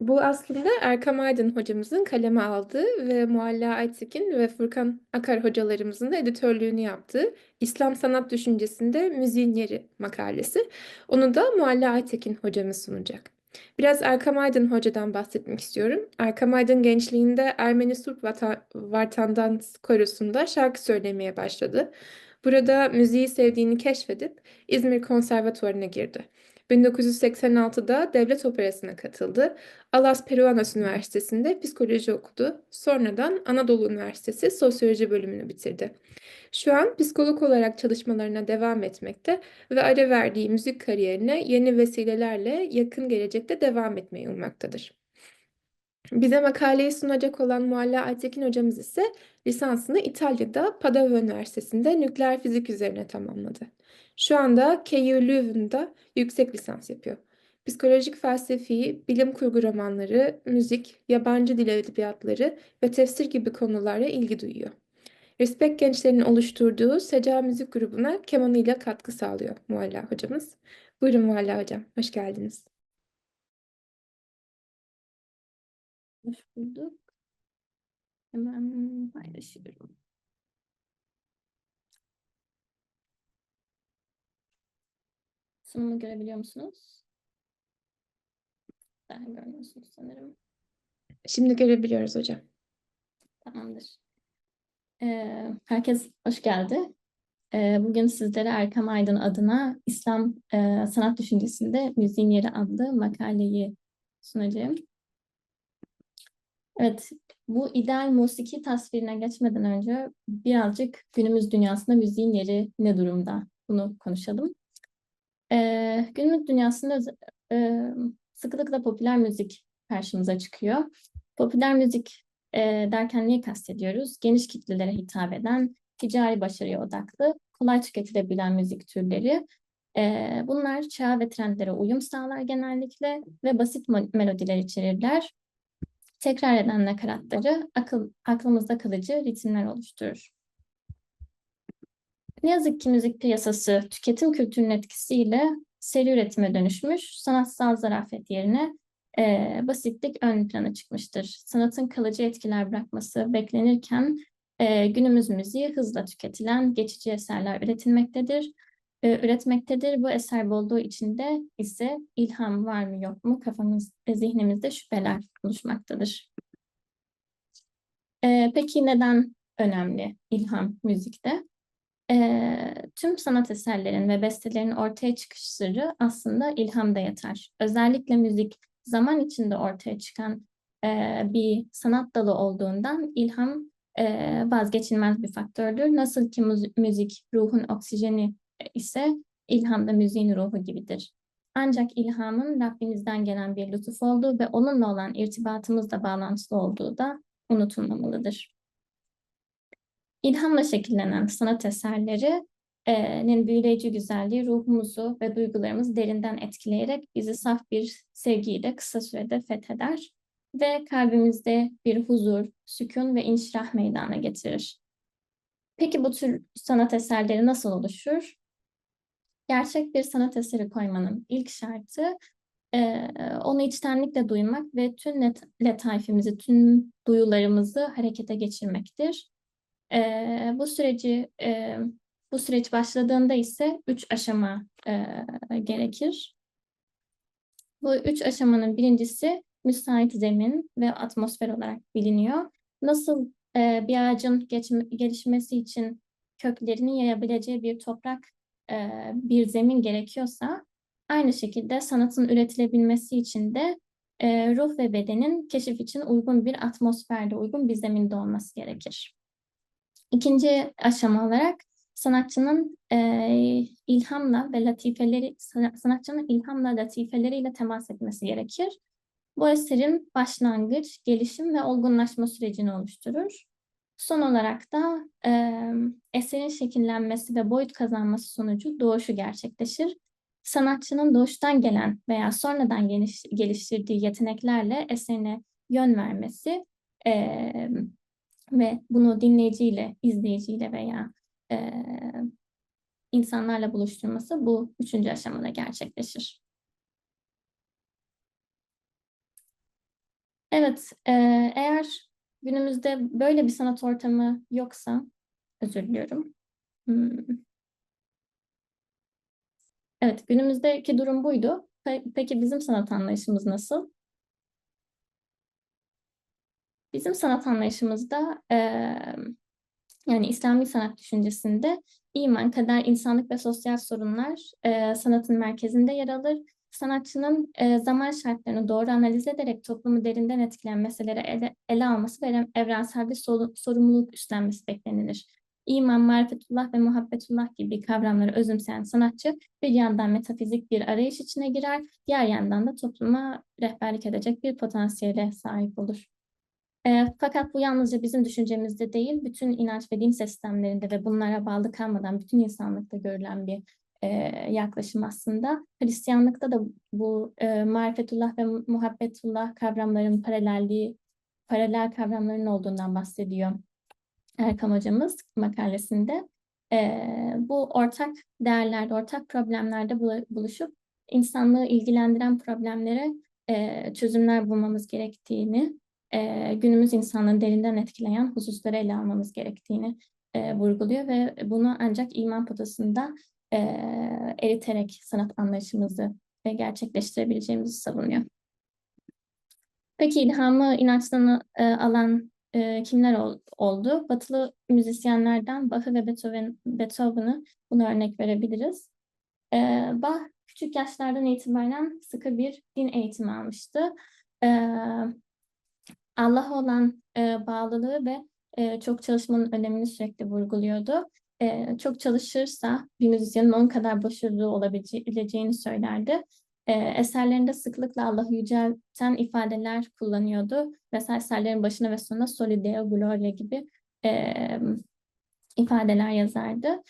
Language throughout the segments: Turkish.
Bu aslında Erkam Aydın hocamızın kaleme aldığı ve Mualla Aytekin ve Furkan Akar hocalarımızın da editörlüğünü yaptığı İslam Sanat Düşüncesinde Müziğin Yeri makalesi. Onu da Mualla Aytekin hocamız sunacak. Biraz Erkam Aydın hocadan bahsetmek istiyorum. Erkam Aydın gençliğinde Ermeni Surp Vartandans Korosu'nda şarkı söylemeye başladı. Burada müziği sevdiğini keşfedip İzmir Konservatuvarı'na girdi. 1986'da Devlet Operası'na katıldı. Alas Peruanos Üniversitesi'nde psikoloji okudu. Sonradan Anadolu Üniversitesi Sosyoloji bölümünü bitirdi. Şu an psikolog olarak çalışmalarına devam etmekte ve ara verdiği müzik kariyerine yeni vesilelerle yakın gelecekte devam etmeyi ummaktadır. Bize makaleyi sunacak olan Mualla Aytekin hocamız ise lisansını İtalya'da Padova Üniversitesi'nde nükleer fizik üzerine tamamladı. Şu anda KU Leuven'da yüksek lisans yapıyor. Psikolojik felsefi, bilim kurgu romanları, müzik, yabancı dil edebiyatları ve tefsir gibi konularla ilgi duyuyor. Respekt gençlerin oluşturduğu Seca Müzik grubuna kemanıyla katkı sağlıyor Mualla hocamız. Buyurun Mualla hocam, hoş geldiniz. Hoş bulduk. Hemen paylaşıyorum. Sunumu görebiliyor musunuz? Daha görmüyorsunuz sanırım. Şimdi görebiliyoruz hocam. Tamamdır. Ee, herkes hoş geldi. Ee, bugün sizlere Erkam Aydın adına İslam e, Sanat Düşüncesinde Müziğin Yeri adlı makaleyi sunacağım. Evet, bu ideal musiki tasvirine geçmeden önce birazcık günümüz dünyasında müziğin yeri ne durumda? Bunu konuşalım. Ee, günümüz dünyasında e, sıklıkla popüler müzik karşımıza çıkıyor. Popüler müzik e, derken neyi kastediyoruz? Geniş kitlelere hitap eden, ticari başarıya odaklı, kolay tüketilebilen müzik türleri. E, bunlar çağ ve trendlere uyum sağlar genellikle ve basit melodiler içerirler tekrar eden nakaratları akıl, aklımızda kalıcı ritimler oluşturur. Ne yazık ki müzik piyasası tüketim kültürünün etkisiyle seri üretime dönüşmüş, sanatsal zarafet yerine eee, basitlik ön plana çıkmıştır. Sanatın kalıcı etkiler bırakması beklenirken eee, günümüz müziği hızla tüketilen geçici eserler üretilmektedir. Eee, üretmektedir. Bu eser olduğu içinde ise ilham var mı yok mu kafamız, e, zihnimizde şüpheler oluşmaktadır. Eee, peki neden önemli ilham müzikte? Eee, tüm sanat eserlerin ve bestelerin ortaya çıkış sırrı aslında ilhamda yatar. Özellikle müzik zaman içinde ortaya çıkan eee, bir sanat dalı olduğundan ilham eee, vazgeçilmez bir faktördür. Nasıl ki müzi- müzik ruhun oksijeni ise ilham da müziğin ruhu gibidir. Ancak ilhamın Rabbimizden gelen bir lütuf olduğu ve onunla olan irtibatımızla bağlantılı olduğu da unutulmamalıdır. İlhamla şekillenen sanat eserlerinin büyüleyici güzelliği ruhumuzu ve duygularımızı derinden etkileyerek bizi saf bir sevgiyle kısa sürede fetheder ve kalbimizde bir huzur, sükun ve inşirah meydana getirir. Peki bu tür sanat eserleri nasıl oluşur? Gerçek bir sanat eseri koymanın ilk şartı onu içtenlikle duymak ve tüm let letaifimizi, tüm duyularımızı harekete geçirmektir. Eee, bu süreci eee, bu süreç başladığında ise üç aşama eee, gerekir. Bu üç aşamanın birincisi müsait zemin ve atmosfer olarak biliniyor. Nasıl eee, bir ağacın geçme- gelişmesi için köklerini yayabileceği bir toprak, eee, bir zemin gerekiyorsa, aynı şekilde sanatın üretilebilmesi için de eee, ruh ve bedenin keşif için uygun bir atmosferde, uygun bir zeminde olması gerekir. İkinci aşama olarak sanatçının eee, ilhamla ve latifeleri, sana- sanatçının ilhamla latifeleriyle temas etmesi gerekir. Bu eserin başlangıç, gelişim ve olgunlaşma sürecini oluşturur. Son olarak da eee, eserin şekillenmesi ve boyut kazanması sonucu doğuşu gerçekleşir. Sanatçının doğuştan gelen veya sonradan geliş- geliştirdiği yeteneklerle eserine yön vermesi eee, ve bunu dinleyiciyle, izleyiciyle veya eee, insanlarla buluşturması bu üçüncü aşamada gerçekleşir. Evet, e, eğer günümüzde böyle bir sanat ortamı yoksa, özür diliyorum. Hmm. Evet, günümüzdeki durum buydu. Pe- Peki bizim sanat anlayışımız nasıl? Bizim sanat anlayışımızda e, yani İslami sanat düşüncesinde iman, kader, insanlık ve sosyal sorunlar e, sanatın merkezinde yer alır. Sanatçının e, zaman şartlarını doğru analiz ederek toplumu derinden etkileyen meseleleri ele, ele alması ve evrensel bir solu- sorumluluk üstlenmesi beklenilir. İman, marifetullah ve muhabbetullah gibi kavramları özümseyen sanatçı bir yandan metafizik bir arayış içine girer, diğer yandan da topluma rehberlik edecek bir potansiyele sahip olur. E, fakat bu yalnızca bizim düşüncemizde değil, bütün inanç ve din sistemlerinde ve bunlara bağlı kalmadan bütün insanlıkta görülen bir e, yaklaşım aslında. Hristiyanlıkta da bu e, marifetullah ve muhabbetullah kavramların paralelliği, paralel kavramların olduğundan bahsediyor Erkan hocamız makalesinde. E, bu ortak değerlerde, ortak problemlerde bulu- buluşup insanlığı ilgilendiren problemlere e, çözümler bulmamız gerektiğini e, günümüz insanlığını derinden etkileyen hususları ele almamız gerektiğini e, vurguluyor ve bunu ancak iman potasında e, eriterek sanat anlayışımızı e, gerçekleştirebileceğimizi savunuyor. Peki ilhamı inançtan e, alan e, kimler ol, oldu? Batılı müzisyenlerden Bach'ı ve Beethoven, Beethoven'ı buna örnek verebiliriz. E, Bach küçük yaşlardan itibaren sıkı bir din eğitimi almıştı. E, Allah'a olan e, bağlılığı ve e, çok çalışmanın önemini sürekli vurguluyordu. E, çok çalışırsa bir müzisyenin onun kadar başarılı olabileceğini söylerdi. E, eserlerinde sıklıkla Allah'ı yücelten ifadeler kullanıyordu. Mesela eserlerin başına ve sonuna Soli Deo Gloria gibi e, ifadeler yazardı.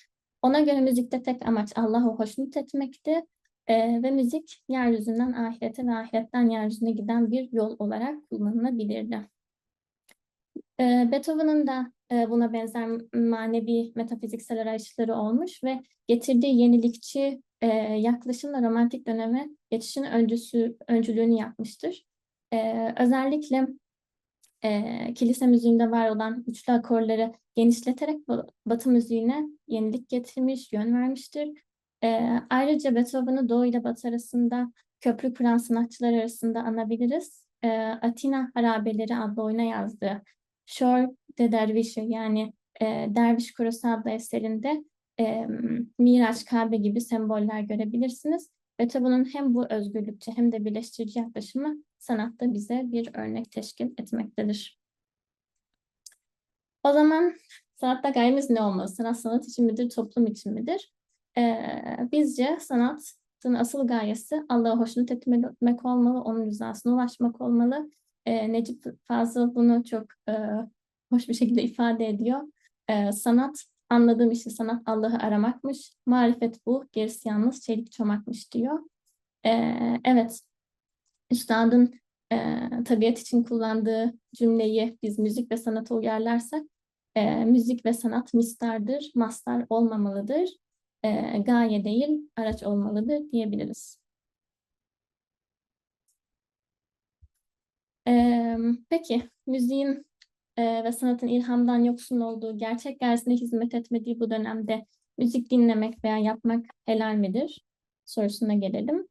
Ona göre müzikte tek amaç Allah'ı hoşnut etmekti. Ee, ve müzik yeryüzünden ahirete ve ahiretten yeryüzüne giden bir yol olarak kullanılabilirdi. Ee, Beethoven'ın da e, buna benzer manevi metafiziksel arayışları olmuş ve getirdiği yenilikçi e, yaklaşımla romantik döneme geçişin öncüsü, öncülüğünü yapmıştır. Ee, özellikle e, kilise müziğinde var olan üçlü akorları genişleterek Batı müziğine yenilik getirmiş, yön vermiştir. E, ayrıca Beethoven'ı Doğu ile Batı arasında köprü kuran sanatçılar arasında anabiliriz. E, Atina Harabeleri adlı oyuna yazdığı Shore de Dervişi yani e, Derviş Korosu adlı eserinde e, Miraç, Kabe gibi semboller görebilirsiniz. Beethoven'ın hem bu özgürlükçü hem de birleştirici yaklaşımı sanatta bize bir örnek teşkil etmektedir. O zaman sanatta gayemiz ne olmalı? Sanat sanat için midir, toplum için midir? Ee, bizce sanatın asıl gayesi Allah'a hoşnut etmek olmalı, onun rızasına ulaşmak olmalı. Ee, Necip Fazıl bunu çok e, hoş bir şekilde ifade ediyor. Ee, sanat, anladığım işte sanat Allah'ı aramakmış, marifet bu, gerisi yalnız çelik çomakmış diyor. Ee, evet, Üstadın e, tabiat için kullandığı cümleyi biz müzik ve sanata uyarlarsak, e, müzik ve sanat mistardır, mastar olmamalıdır e, gaye değil, araç olmalıdır diyebiliriz. E, peki, müziğin e, ve sanatın ilhamdan yoksun olduğu, gerçek dersine hizmet etmediği bu dönemde müzik dinlemek veya yapmak helal midir? Sorusuna gelelim.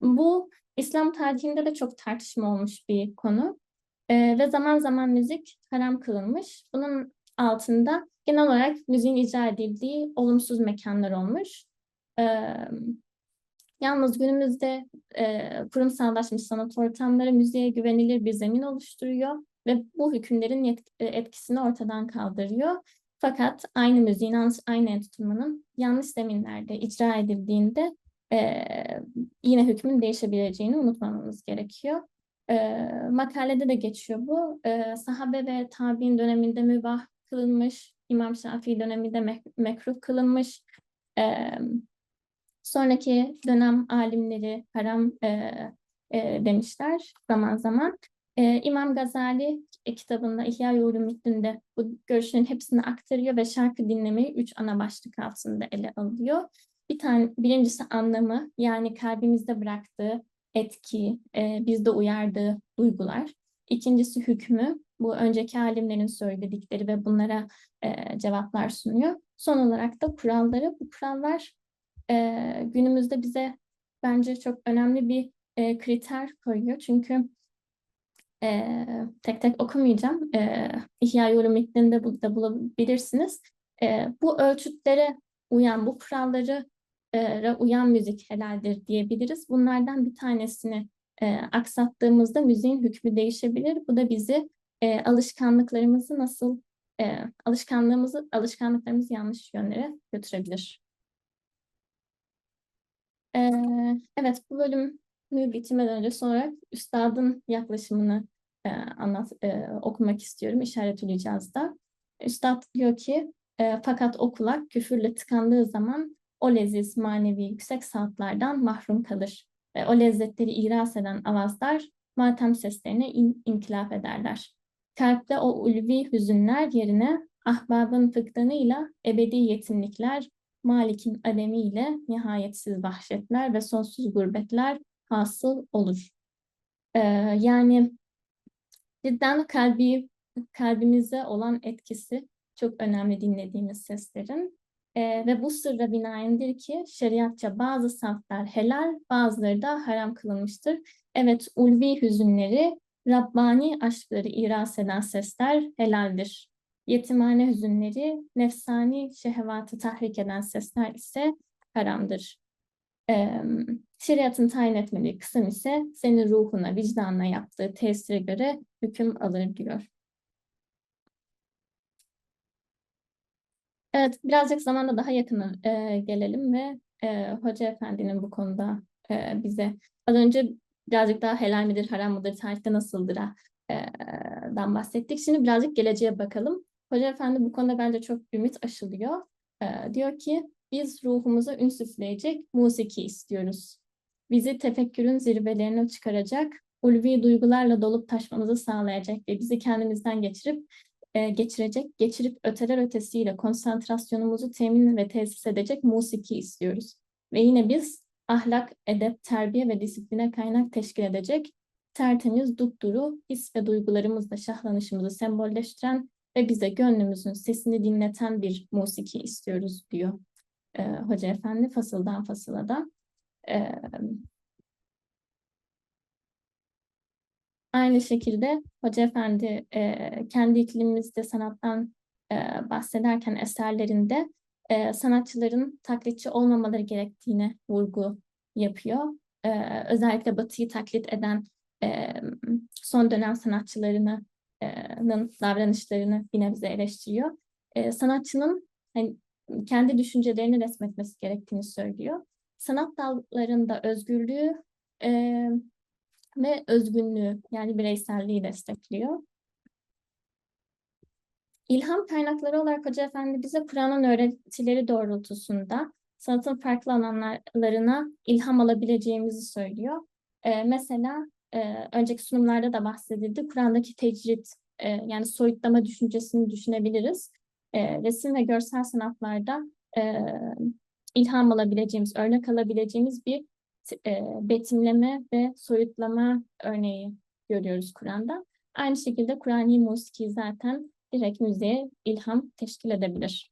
Bu İslam tarihinde de çok tartışma olmuş bir konu. E, ve zaman zaman müzik haram kılınmış. Bunun altında genel olarak müziğin icra edildiği olumsuz mekanlar olmuş. Ee, yalnız günümüzde e, kurumsallaşmış sanat ortamları müziğe güvenilir bir zemin oluşturuyor ve bu hükümlerin yet- etkisini ortadan kaldırıyor. Fakat aynı müziğin, aynı enstrümanın yanlış zeminlerde icra edildiğinde e, yine hükmün değişebileceğini unutmamamız gerekiyor. E, makalede de geçiyor bu. E, sahabe ve tabi'in döneminde mübah kılınmış, İmam Şafii döneminde mek mekruh kılınmış. E, sonraki dönem alimleri haram e, e, demişler zaman zaman. E, İmam Gazali e, kitabında İhya-i Ulumuddin'de bu görüşlerin hepsini aktarıyor ve şarkı dinlemeyi üç ana başlık altında ele alıyor. Bir tane birincisi anlamı yani kalbimizde bıraktığı etki, e, bizde uyardığı duygular. İkincisi hükmü. Bu önceki alimlerin söyledikleri ve bunlara e, cevaplar sunuyor. Son olarak da kuralları. Bu kurallar e, günümüzde bize bence çok önemli bir e, kriter koyuyor. Çünkü e, tek tek okumayacağım. E, İhya Ulumuddin'de bu- da bulabilirsiniz. E, bu ölçütlere uyan, bu kuralları e, uyan müzik helaldir diyebiliriz. Bunlardan bir tanesini e, aksattığımızda müziğin hükmü değişebilir. Bu da bizi e, alışkanlıklarımızı nasıl e, alışkanlığımızı alışkanlıklarımızı yanlış yönlere götürebilir. E, evet bu bölümü bitirmeden önce sonra üstadın yaklaşımını e, anlat e, okumak istiyorum işaret da. Üstad diyor ki e, fakat o kulak küfürle tıkandığı zaman o leziz manevi yüksek saatlerden mahrum kalır ve o lezzetleri iras eden avazlar matem seslerine in, inkılap ederler. Kalpte o ulvi hüzünler yerine ahbabın fıkdanıyla ebedi yetimlikler, Malik'in ademiyle nihayetsiz vahşetler ve sonsuz gurbetler hasıl olur. Ee, yani cidden kalbi, kalbimize olan etkisi çok önemli dinlediğimiz seslerin. Ee, ve bu sırra binaendir ki şeriatça bazı saflar helal, bazıları da haram kılınmıştır. Evet, ulvi hüzünleri, Rabbani aşkları iras eden sesler helaldir. Yetimhane hüzünleri, nefsani şehvatı tahrik eden sesler ise haramdır. Ee, şeriatın tayin etmediği kısım ise senin ruhuna, vicdanına yaptığı tesire göre hüküm alır diyor. Evet, birazcık zamanda daha yakına e, gelelim ve e, Hoca Efendi'nin bu konuda e, bize az önce birazcık daha helal midir, haram mıdır, tarihte nasıldır e, dan bahsettik. Şimdi birazcık geleceğe bakalım. Hoca Efendi bu konuda bence çok ümit aşılıyor. E, diyor ki biz ruhumuza ün süfleyecek musiki istiyoruz. Bizi tefekkürün zirvelerine çıkaracak, ulvi duygularla dolup taşmamızı sağlayacak ve bizi kendimizden geçirip e, geçirecek, geçirip öteler ötesiyle konsantrasyonumuzu temin ve tesis edecek musiki istiyoruz. Ve yine biz ahlak, edep, terbiye ve disipline kaynak teşkil edecek tertemiz, dupduru, his ve duygularımızla şahlanışımızı sembolleştiren ve bize gönlümüzün sesini dinleten bir musiki istiyoruz diyor e, Hoca Efendi fasıldan fasıla da. E, Aynı şekilde Hoca Efendi e, kendi iklimimizde sanattan e, bahsederken eserlerinde e, sanatçıların taklitçi olmamaları gerektiğine vurgu yapıyor. E, özellikle Batı'yı taklit eden e, son dönem sanatçılarının davranışlarını bir nebze eleştiriyor. E, sanatçının hani, kendi düşüncelerini resmetmesi gerektiğini söylüyor. Sanat dallarında özgürlüğü e, ve özgünlüğü yani bireyselliği destekliyor. İlham kaynakları olarak Hoca Efendi bize Kur'an'ın öğretileri doğrultusunda sanatın farklı alanlarına ilham alabileceğimizi söylüyor. Ee, mesela e, önceki sunumlarda da bahsedildi. Kur'an'daki tecrit e, yani soyutlama düşüncesini düşünebiliriz. E, resim ve görsel sanatlarda e, ilham alabileceğimiz, örnek alabileceğimiz bir e, betimleme ve soyutlama örneği görüyoruz Kur'an'da. Aynı şekilde Kur'an-ı musiki zaten direkt müziğe ilham teşkil edebilir.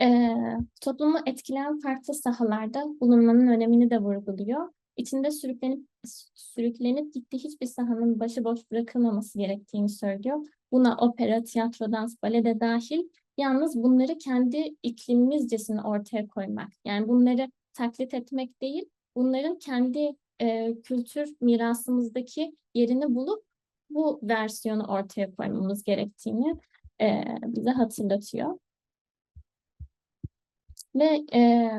E, toplumu etkileyen farklı sahalarda bulunmanın önemini de vurguluyor. İçinde sürüklenip sürüklenip gittiği hiçbir sahanın başıboş bırakılmaması gerektiğini söylüyor. Buna opera, tiyatro, dans, bale de dahil Yalnız bunları kendi iklimimizcesine ortaya koymak. Yani bunları taklit etmek değil, bunların kendi e, kültür mirasımızdaki yerini bulup bu versiyonu ortaya koymamız gerektiğini e, bize hatırlatıyor. Ve e,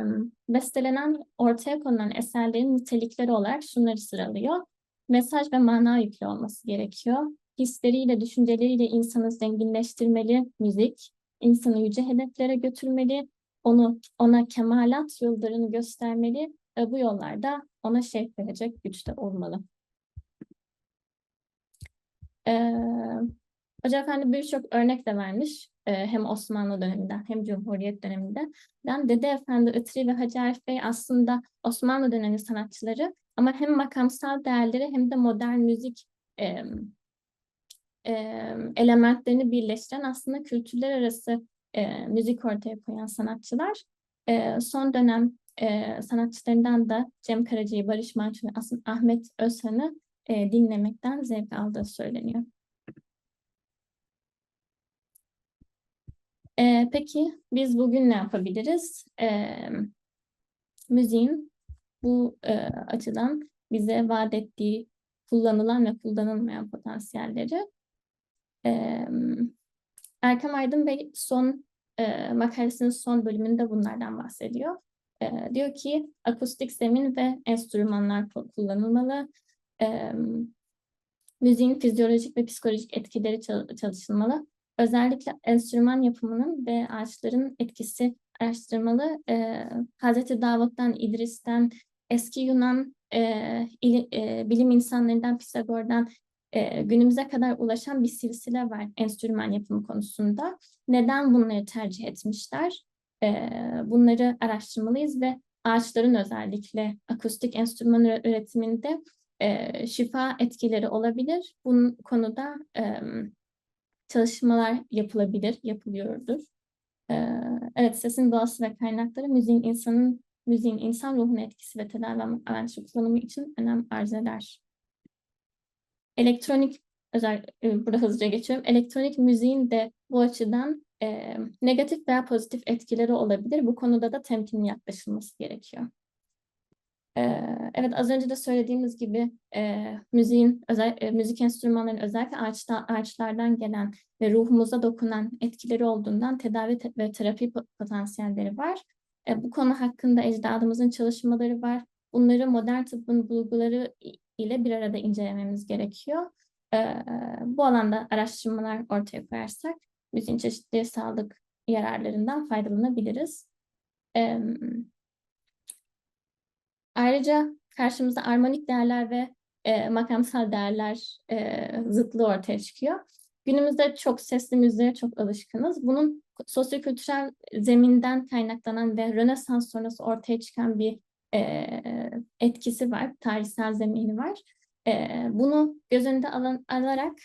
bestelenen, ortaya konulan eserlerin nitelikleri olarak şunları sıralıyor. Mesaj ve mana yüklü olması gerekiyor. Hisleriyle, düşünceleriyle insanı zenginleştirmeli müzik insanı yüce hedeflere götürmeli, onu ona kemalat yollarını göstermeli ve bu yollarda ona şevk verecek güçte olmalı. Ee, Hoca Efendi birçok örnek de vermiş. e, hem Osmanlı döneminden hem Cumhuriyet döneminden. Dede Efendi, Itri ve Hacı Arif Bey aslında Osmanlı dönemi sanatçıları ama hem makamsal değerleri hem de modern müzik e, e, elementlerini birleştiren aslında kültürler arası e, müzik ortaya koyan sanatçılar. E, son dönem e, sanatçılarından da Cem Karaca'yı, Barış Manço ve aslında Ahmet Özhan'ı e, dinlemekten zevk aldığı söyleniyor. E, peki biz bugün ne yapabiliriz? E, müziğin bu e, açıdan bize vaat ettiği kullanılan ve kullanılmayan potansiyelleri. E, Erkam Aydın Bey son e, makalesinin son bölümünde bunlardan bahsediyor. E, diyor ki akustik zemin ve enstrümanlar kullanılmalı. E, müziğin fizyolojik ve psikolojik etkileri çalışılmalı. Özellikle enstrüman yapımının ve ağaçların etkisi araştırmalı. E, Hazreti Davut'tan, İdris'ten, eski Yunan e, il, e, bilim insanlarından, Pisagor'dan e, günümüze kadar ulaşan bir silsile var enstrüman yapımı konusunda. Neden bunları tercih etmişler? E, bunları araştırmalıyız ve ağaçların özellikle akustik enstrüman üretiminde e, şifa etkileri olabilir. Bunun konuda e, çalışmalar yapılabilir, yapılıyordur. E, evet, sesin doğası ve kaynakları müziğin insanın müziğin insan ruhuna etkisi ve tedavi amaçlı kullanımı için önem arz eder. Elektronik, özel, e, burada hızlıca geçiyorum. Elektronik müziğin de bu açıdan e, negatif veya pozitif etkileri olabilir. Bu konuda da temkinli yaklaşılması gerekiyor. Evet az önce de söylediğimiz gibi müziğin, özel, müzik enstrümanlarının özellikle ağaçta, ağaçlardan gelen ve ruhumuza dokunan etkileri olduğundan tedavi te ve terapi potansiyelleri var. Bu konu hakkında ecdadımızın çalışmaları var. Bunları modern tıbbın bulguları ile bir arada incelememiz gerekiyor. Bu alanda araştırmalar ortaya koyarsak müziğin çeşitli sağlık yararlarından faydalanabiliriz. E, ayrıca karşımıza armonik değerler ve e, makamsal değerler e, zıtlığı ortaya çıkıyor. Günümüzde çok sesli müziğe çok alışkınız. Bunun sosyokültürel zeminden kaynaklanan ve Rönesans sonrası ortaya çıkan bir e, etkisi var, tarihsel zemini var. E, bunu göz önünde alan, alarak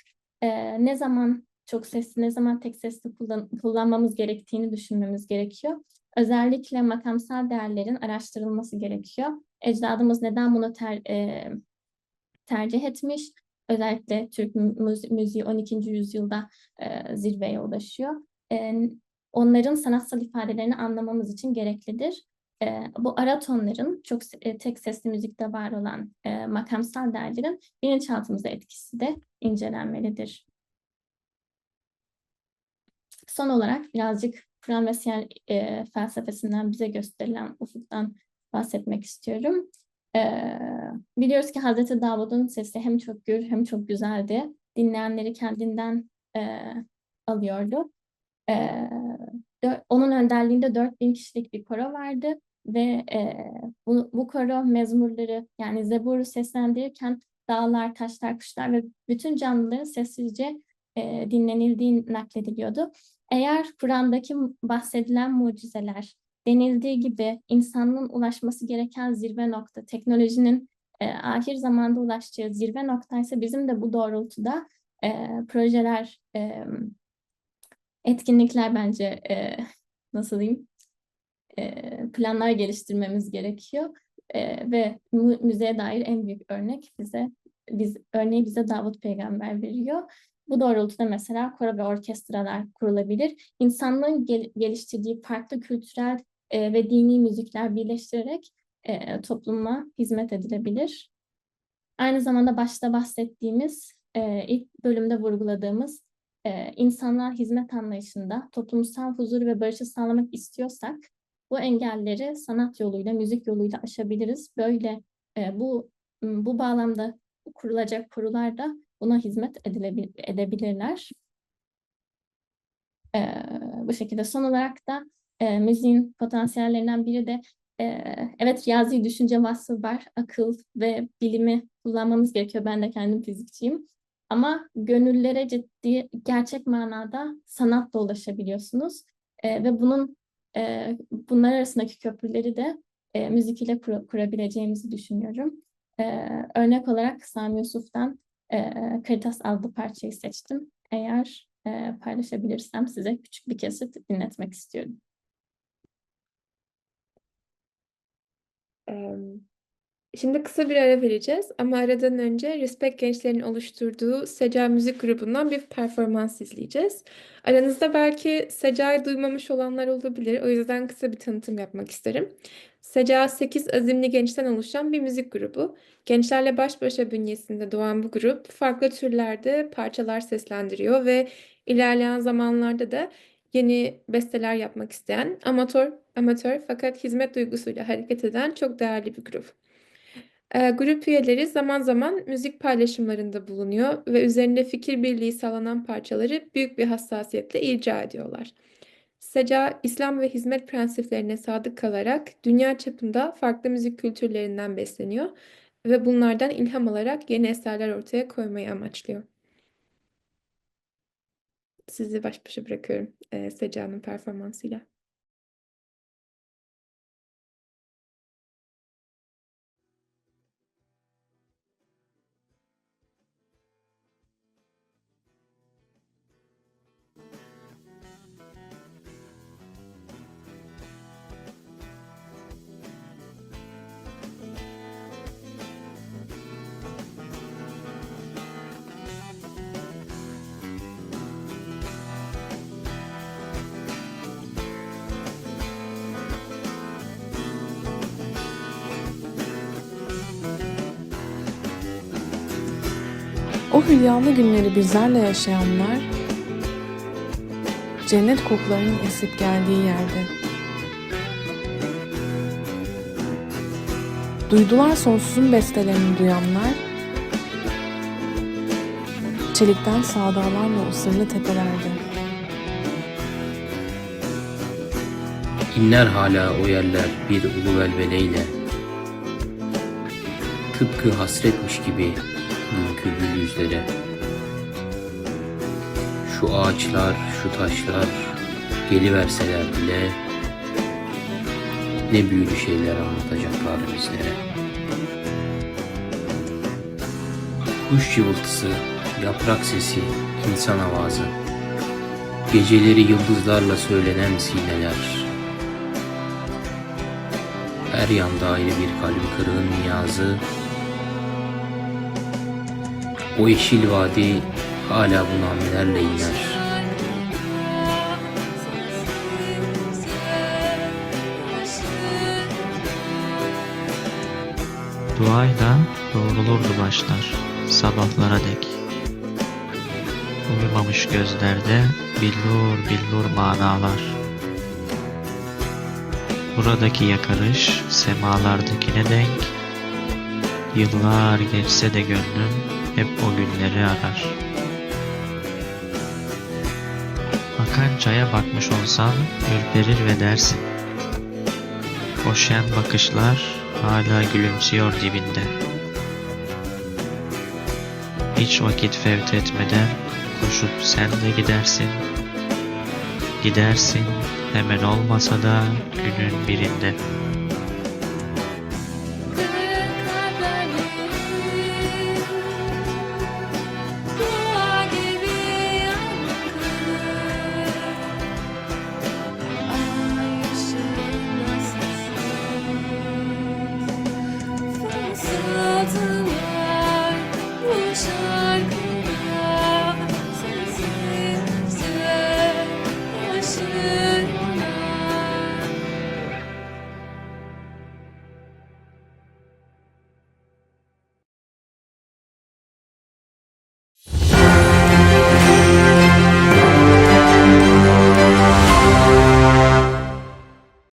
e, ne zaman çok sesli, ne zaman tek sesli kullan, kullanmamız gerektiğini düşünmemiz gerekiyor. Özellikle makamsal değerlerin araştırılması gerekiyor. Ecdadımız neden bunu ter, e, tercih etmiş? Özellikle Türk müziği 12. yüzyılda e, zirveye ulaşıyor. E, onların sanatsal ifadelerini anlamamız için gereklidir. E, bu ara tonların çok e, tek sesli müzikte var olan e, makamsal değerlerin bilinçaltımıza etkisi de incelenmelidir. Son olarak birazcık Siyer e, felsefesinden bize gösterilen ufuktan bahsetmek istiyorum. Ee, biliyoruz ki Hazreti Davud'un sesi hem çok gür hem çok güzeldi. Dinleyenleri kendinden e, alıyordu. E, onun önderliğinde 4000 kişilik bir koro vardı ve e, bu, bu koro mezmurları yani Zebur'u seslendirirken dağlar, taşlar, kuşlar ve bütün canlıların sessizce e, dinlenildiği naklediliyordu. Eğer Kur'an'daki bahsedilen mucizeler denildiği gibi insanlığın ulaşması gereken zirve nokta, teknolojinin e, ahir zamanda ulaştığı zirve nokta ise bizim de bu doğrultuda e, projeler, e, etkinlikler bence e, nasıl diyeyim e, planlar geliştirmemiz gerekiyor e, ve mü müzeye dair en büyük örnek bize biz örneği bize Davut Peygamber veriyor. Bu doğrultuda mesela koro ve orkestralar kurulabilir. İnsanlığın gel geliştirdiği farklı kültürel e, ve dini müzikler birleştirerek e, topluma hizmet edilebilir. Aynı zamanda başta bahsettiğimiz, e, ilk bölümde vurguladığımız e, insanlığa hizmet anlayışında toplumsal huzur ve barışı sağlamak istiyorsak bu engelleri sanat yoluyla, müzik yoluyla aşabiliriz. Böyle e, bu bu bağlamda kurulacak kurular da buna hizmet edebilirler. E, bu şekilde son olarak da e, müziğin potansiyellerinden biri de e, evet riyazi düşünce vasfı var, akıl ve bilimi kullanmamız gerekiyor. Ben de kendim fizikçiyim. Ama gönüllere ciddi, gerçek manada sanatla ulaşabiliyorsunuz. E, ve bunun e, bunlar arasındaki köprüleri de e, müzik ile kur- kurabileceğimizi düşünüyorum. E, örnek olarak Sami Yusuf'tan e, Karitas adlı parçayı seçtim. Eğer e, paylaşabilirsem size küçük bir kesit dinletmek istiyorum. Şimdi kısa bir ara vereceğiz ama aradan önce Respect Gençlerin oluşturduğu Seca Müzik grubundan bir performans izleyeceğiz. Aranızda belki Seca'yı duymamış olanlar olabilir. O yüzden kısa bir tanıtım yapmak isterim. Seca 8 azimli gençten oluşan bir müzik grubu. Gençlerle baş başa bünyesinde doğan bu grup farklı türlerde parçalar seslendiriyor ve ilerleyen zamanlarda da yeni besteler yapmak isteyen amatör amatör fakat hizmet duygusuyla hareket eden çok değerli bir grup. Ee, grup üyeleri zaman zaman müzik paylaşımlarında bulunuyor ve üzerinde fikir birliği sağlanan parçaları büyük bir hassasiyetle icra ediyorlar. Seca, İslam ve hizmet prensiplerine sadık kalarak dünya çapında farklı müzik kültürlerinden besleniyor ve bunlardan ilham alarak yeni eserler ortaya koymayı amaçlıyor. Sizi baş başa bırakıyorum e, Seca'nın performansıyla. O hülyalı günleri bizlerle yaşayanlar, cennet kokularının esip geldiği yerde. Duydular sonsuzun bestelerini duyanlar, çelikten sağdağlarla o sırlı tepelerde. İnler hala o yerler bir ulu velveleyle Tıpkı hasretmiş gibi mümkün yüzlere. Şu ağaçlar, şu taşlar geliverseler bile Ne büyülü şeyler anlatacaklar bizlere. Kuş cıvıltısı, yaprak sesi, insan avazı Geceleri yıldızlarla söylenen sineler. Her yanda ayrı bir kalbi kırığın niyazı O yeşil vadi hala bu namelerle iner Duayla doğrulurdu başlar sabahlara dek. Uyumamış gözlerde billur billur manalar. Buradaki yakarış semalardakine denk. Yıllar geçse de gönlüm hep o günleri arar. Akan çaya bakmış olsan ürperir ve dersin. O bakışlar hala gülümsüyor dibinde. Hiç vakit fevt etmeden koşup sen de gidersin. Gidersin hemen olmasa da günün birinde.